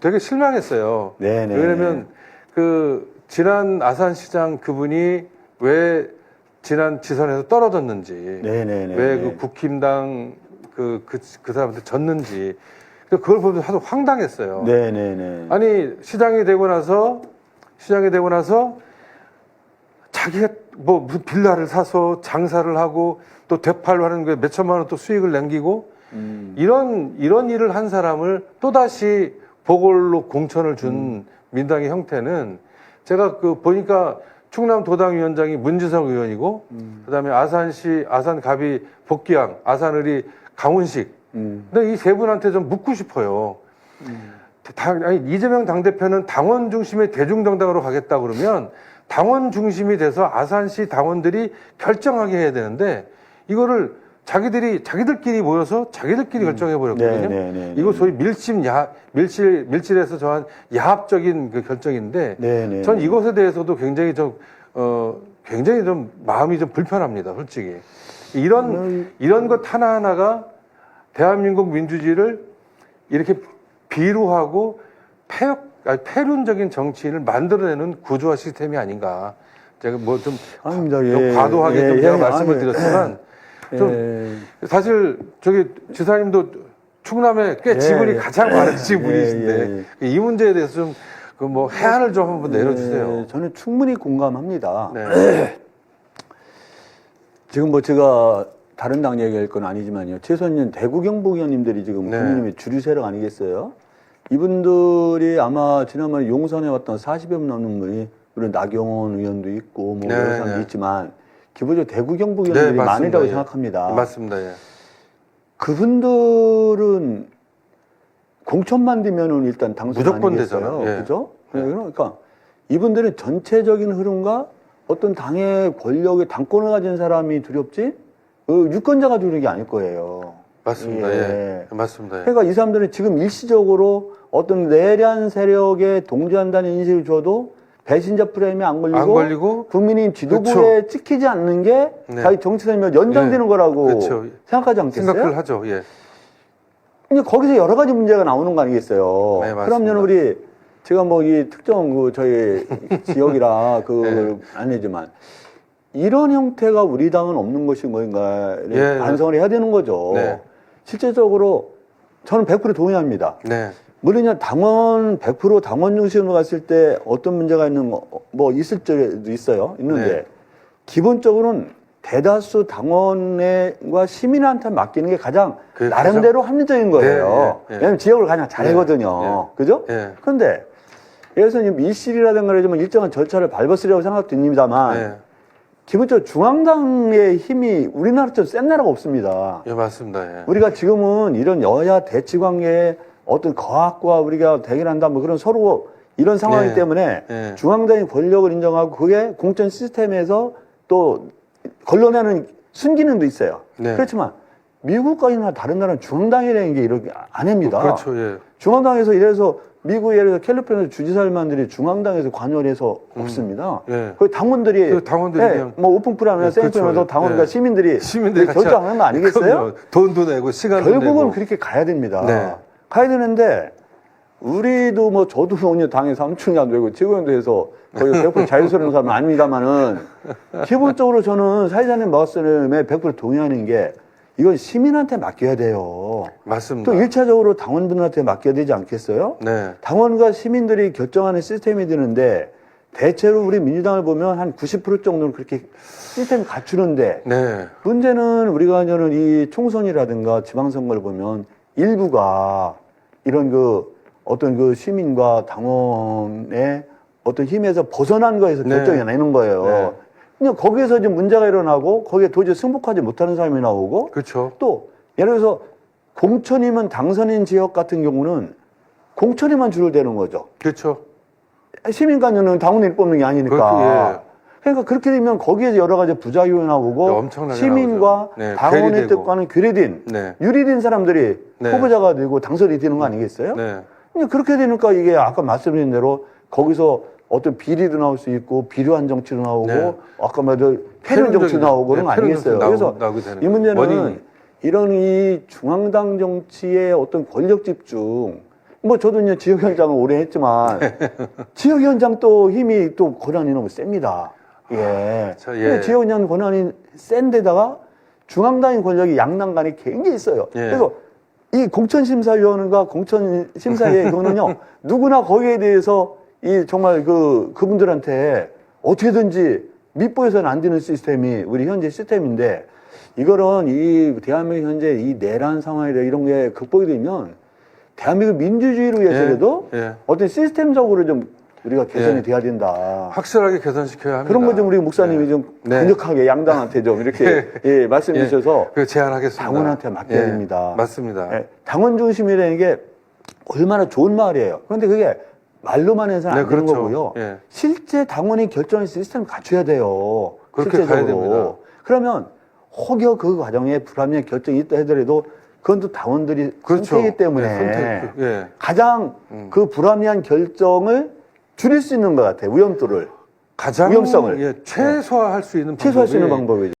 되게 실망했어요. 네네. 왜냐면 그 지난 아산시장 그분이 왜 지난 지선에서 떨어졌는지, 네네네. 왜그 국힘당 그, 그, 그 사람한테 졌는지, 그걸 보면 하도 황당했어요. 네네네. 아니 시장이 되고 나서 시장이 되고 나서 자기가 뭐 빌라를 사서 장사를 하고 또 되팔로 하는 게 몇 천만 원 또 수익을 남기고 음. 이런 이런 일을 한 사람을 또 다시 보궐로 공천을 준 음. 민당의 형태는 제가 그 보니까 충남 도당위원장이 문지성 의원이고 음. 그다음에 아산시 아산갑이 복귀항 아산을이 강훈식 음. 근데 이 세 분한테 좀 묻고 싶어요. 당, 아니, 이재명 당대표는 당원 중심의 대중정당으로 가겠다 그러면 당원 중심이 돼서 아산시 당원들이 결정하게 해야 되는데 이거를 자기들이 자기들끼리 모여서 자기들끼리 결정해 버렸거든요. 네 네 네. 이거 소위 밀심 야 밀실 밀실에서 저한 야합적인 그 결정인데 네 네. 전 이것에 대해서도 굉장히 좀 어, 굉장히 좀 마음이 좀 불편합니다, 솔직히. 이런 음. 이런 것 하나 하나가 대한민국 민주주의를 이렇게 비루하고 폐역, 아니, 폐륜적인 정치인을 만들어내는 구조화 시스템이 아닌가. 제가 뭐좀 아닙니다. 좀 예. 과도하게 예, 좀 예. 제가 말씀을 아니, 드렸지만 좀 예. 사실 저기 지사님도 충남에 꽤 예, 지분이 예. 가장 많으신 예, 분이신데 예, 이 문제에 대해서 좀 그뭐 해안을 좀 한번 내려주세요. 예, 저는 충분히 공감합니다. 네. 지금 뭐 제가 다른 당 얘기할 건 아니지만요. 최선현 대구 경북 의원님들이 지금 네. 국민의힘의 주류 세력 아니겠어요? 이분들이 아마 지난번에 용산에 왔던 40여 분 넘는 분이 물론 나경원 의원도 있고 뭐 네, 여러 사람도 네. 있지만 기본적으로 대구 경북 네, 의원들이 맞습니다. 많으라고 예. 생각합니다. 맞습니다. 예. 그분들은 공천만 되면은 일단 당선 무조건 아니겠어요? 되잖아요. 예. 그죠? 네, 그러니까 이분들은 전체적인 흐름과 어떤 당의 권력의 당권을 가진 사람이 두렵지 어, 유권자가 두려운 게 아닐 거예요. 맞습니다. 예. 예. 맞습니다. 예. 그러니까 이 사람들은 지금 일시적으로 어떤 내란 세력에 동조한다는 인식을 줘도 배신자 프레임에 안 걸리고, 안 걸리고 국민의힘 지도부에 찍히지 않는 게 네. 자기 정치 생명 연장되는 네. 거라고 그렇죠. 생각하지 않겠어요? 생각을 하죠. 예. 근데 거기서 여러 가지 문제가 나오는 거 아니겠어요? 네. 그러면 우리 제가 뭐 이 특정 그 저희 지역이라 네. 그걸 아니지만 이런 형태가 우리 당은 없는 것이 뭐인가를 예. 반성을 해야 되는 거죠. 네. 실제적으로 저는 100% 동의합니다. 네. 물론 당원 100% 당원 중심으로 갔을 때 어떤 문제가 있는 거, 뭐 있을 때도 있어요. 있는데 네. 기본적으로는 대다수 당원과 시민한테 맡기는 게 가장 그게 나름대로 합리적인 거예요. 네, 예, 예. 왜냐면 지역을 가장 잘하거든요. 그죠? 예. 그런데 예를 들어서 밀실이라든가 그러지만 일정한 절차를 밟았으리라고 생각됩니다만 예. 기본적으로 중앙당의 힘이 우리나라처럼 센 나라가 없습니다. 예, 맞습니다. 예. 우리가 지금은 이런 여야 대치 관계에 어떤 거학과 우리가 대결한다 뭐 그런 서로 이런 상황이기 네. 때문에 네. 중앙당이 권력을 인정하고 그게 공천 시스템에서 또 걸러내는 순기능도 있어요. 네. 그렇지만 미국과이나 다른 나라는 중앙당이라는 게 이렇게 안 합니다. 그렇죠. 예. 중앙당에서 이래서 미국 예를 들어서 캘리포니아 주지사들만들이 중앙당에서 관여를 해서 없습니다. 예. 그 당원들이 그 당원들이 예, 그냥- 뭐 오픈프라면 예, 센터면서 그렇죠. 당원과 예. 시민들이 시민들이 같이 결정하는 거 아니겠어요? 그럼요. 돈도 내고 시간도 결국은 내고. 그렇게 가야 됩니다. 네. 가야 되는데 우리도 뭐 저도 오늘 당의 삼촌이 안 되고 최고위원도 해서 거의 100% 자유스러운 사람은 아닙니다만은 기본적으로 저는 사회자님 말씀에 100% 동의하는 게 이건 시민한테 맡겨야 돼요. 맞습니다. 또 1차적으로 당원분한테 맡겨야 되지 않겠어요? 네. 당원과 시민들이 결정하는 시스템이 되는데 대체로 우리 민주당을 보면 한 90% 정도는 그렇게 시스템이 갖추는데 네. 문제는 우리가 저는 이 총선이라든가 지방선거를 보면 일부가 이런 그 어떤 그 시민과 당원의 어떤 힘에서 벗어난 거에서 네. 결정이 나는 거예요. 네. 근데 거기에서 이제 문제가 일어나고 거기에 도저히 승복하지 못하는 사람이 나오고 그렇죠. 또 예를 들어서 공천이면 당선인 지역 같은 경우는 공천에만 줄을 대는 거죠. 그렇죠. 시민간여는 당원을 뽑는 게 아니니까. 그렇게, 예. 그러니까 그렇게 되면 거기에서 여러 가지 부작용이 나오고 네, 시민과. 네, 당원의. 뜻과는 괴리된 네. 유리된 사람들이 네. 후보자가 되고 당선이 되는 거 아니겠어요? 네. 그렇게 되니까 이게 아까 말씀드린 대로 거기서 어떤 비리도 나올 수 있고 비료한 정치도 나오고 네. 아까 말도 패륜 정치도 나오고 그런 거 아니겠어요? 그래서 이 문제는 원인이. 이런 이 중앙당 정치의 어떤 권력 집중 뭐 저도 이제 지역위원장을 오래 했지만 지역위원장 또 힘이 또 권한이 너무 셉니다. 예. 저, 예. 근데 지역위원장 권한이 센데다가 중앙당의 권력이 양당 간에 굉장히 있어요. 예. 그래서 이 공천심사위원회가 공천심사에 이거는요 누구나 거기에 대해서 이 정말 그 그분들한테 어떻게든지 밑보여서는 안 되는 시스템이 우리 현재 시스템인데 이거는 이 대한민국 현재 이 내란 상황이라 이런 게 극복이 되면 대한민국 민주주의를 위해서라도 예, 예. 어떤 시스템적으로 좀 우리가 개선이 예. 돼야 된다. 확실하게 개선시켜야 합니다. 그런 거 좀 우리 목사님이 네. 좀 네. 강력하게 양당한테 좀 이렇게 예, 말씀해 예, 주셔서 그 제안하겠습니다. 당원한테 맡겨야 예, 됩니다. 맞습니다. 예, 당원 중심이라는 게 얼마나 좋은 말이에요. 그런데 그게 말로만 해서는 네, 안 되는 그렇죠. 거고요. 예. 실제 당원이 결정의 시스템을 갖춰야 돼요. 그렇게 실제적으로. 그러면 혹여 그 과정에 불합리한 결정이 있다 하더라도 그건 또 당원들이 그렇죠. 선택이기 때문에 네, 선택, 그- 예. 가장 음. 그 불합리한 결정을 줄일 수 있는 것 같아요. 위험도를. 가장 위험성을. 예, 최소화할 수 있는 최소화할 수 있는 방법이 방법이죠.